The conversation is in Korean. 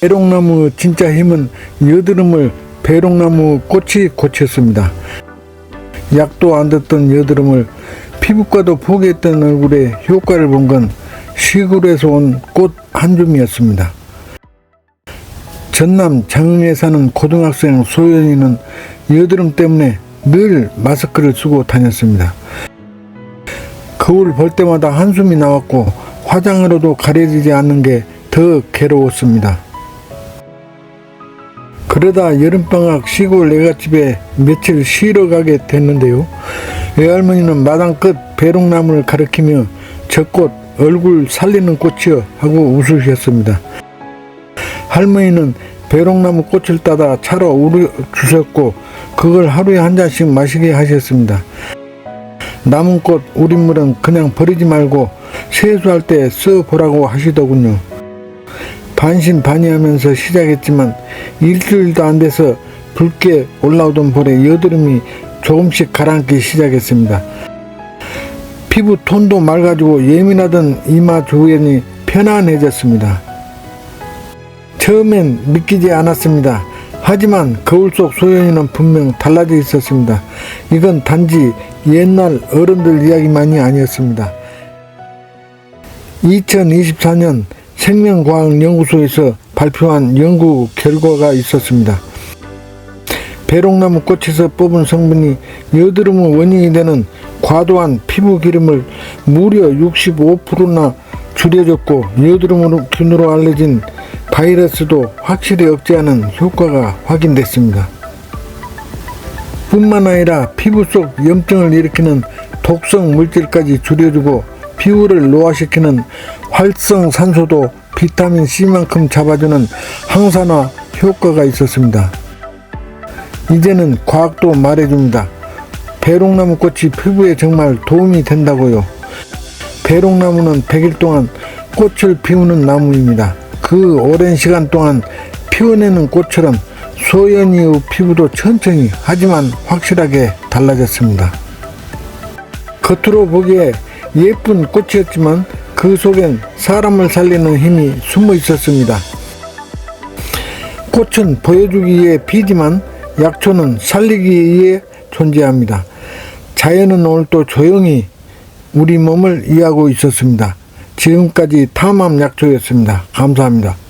배롱나무 진짜 힘은 여드름을 배롱나무 꽃이 고쳤습니다. 약도 안 듣던 여드름을 피부과도 포기했던 얼굴에 효과를 본 건 시골에서 온 꽃 한 줌이었습니다. 전남 장흥에 사는 고등학생 소연이는 여드름 때문에 늘 마스크를 쓰고 다녔습니다. 거울 볼 때마다 한숨이 나왔고 화장으로도 가려지지 않는 게 더 괴로웠습니다. 그러다 여름방학 시골 애갓집에 며칠 쉬러 가게 됐는데요. 외할머니는 마당 끝 배롱나무를 가리키며 저 꽃 얼굴 살리는 꽃이여 하고 웃으셨습니다. 할머니는 배롱나무 꽃을 따다 차로 우려 주셨고 그걸 하루에 한 잔씩 마시게 하셨습니다. 남은 꽃 우린물은 그냥 버리지 말고 세수할 때 써보라고 하시더군요. 반신반의하면서 시작했지만 일주일도 안 돼서 붉게 올라오던 볼에 여드름이 조금씩 가라앉기 시작했습니다. 피부 톤도 맑아지고 예민하던 이마 주변이 편안해졌습니다. 처음엔 믿기지 않았습니다. 하지만 거울 속 소연이는 분명 달라져 있었습니다. 이건 단지 옛날 어른들 이야기만이 아니었습니다. 2024년 생명과학연구소에서 발표한 연구 결과가 있었습니다. 배롱나무 꽃에서 뽑은 성분이 여드름의 원인이 되는 과도한 피부 기름을 무려 65%나 줄여줬고 여드름으로 균으로 알려진 바이러스도 확실히 억제하는 효과가 확인됐습니다. 뿐만 아니라 피부 속 염증을 일으키는 독성 물질까지 줄여주고 피부를 노화시키는 활성산소도 비타민 C만큼 잡아주는 항산화 효과가 있었습니다. 이제는 과학도 말해줍니다. 배롱나무 꽃이 피부에 정말 도움이 된다고요. 배롱나무는 100일 동안 꽃을 피우는 나무입니다. 그 오랜 시간 동안 피워내는 꽃처럼 소연이의 피부도 천천히 하지만 확실하게 달라졌습니다. 겉으로 보기에 예쁜 꽃이었지만 그 속엔 사람을 살리는 힘이 숨어 있었습니다. 꽃은 보여주기 위해 피지만 약초는 살리기 위해 존재합니다. 자연은 오늘도 조용히 우리 몸을 이해하고 있었습니다. 지금까지 탐암 약초였습니다. 감사합니다.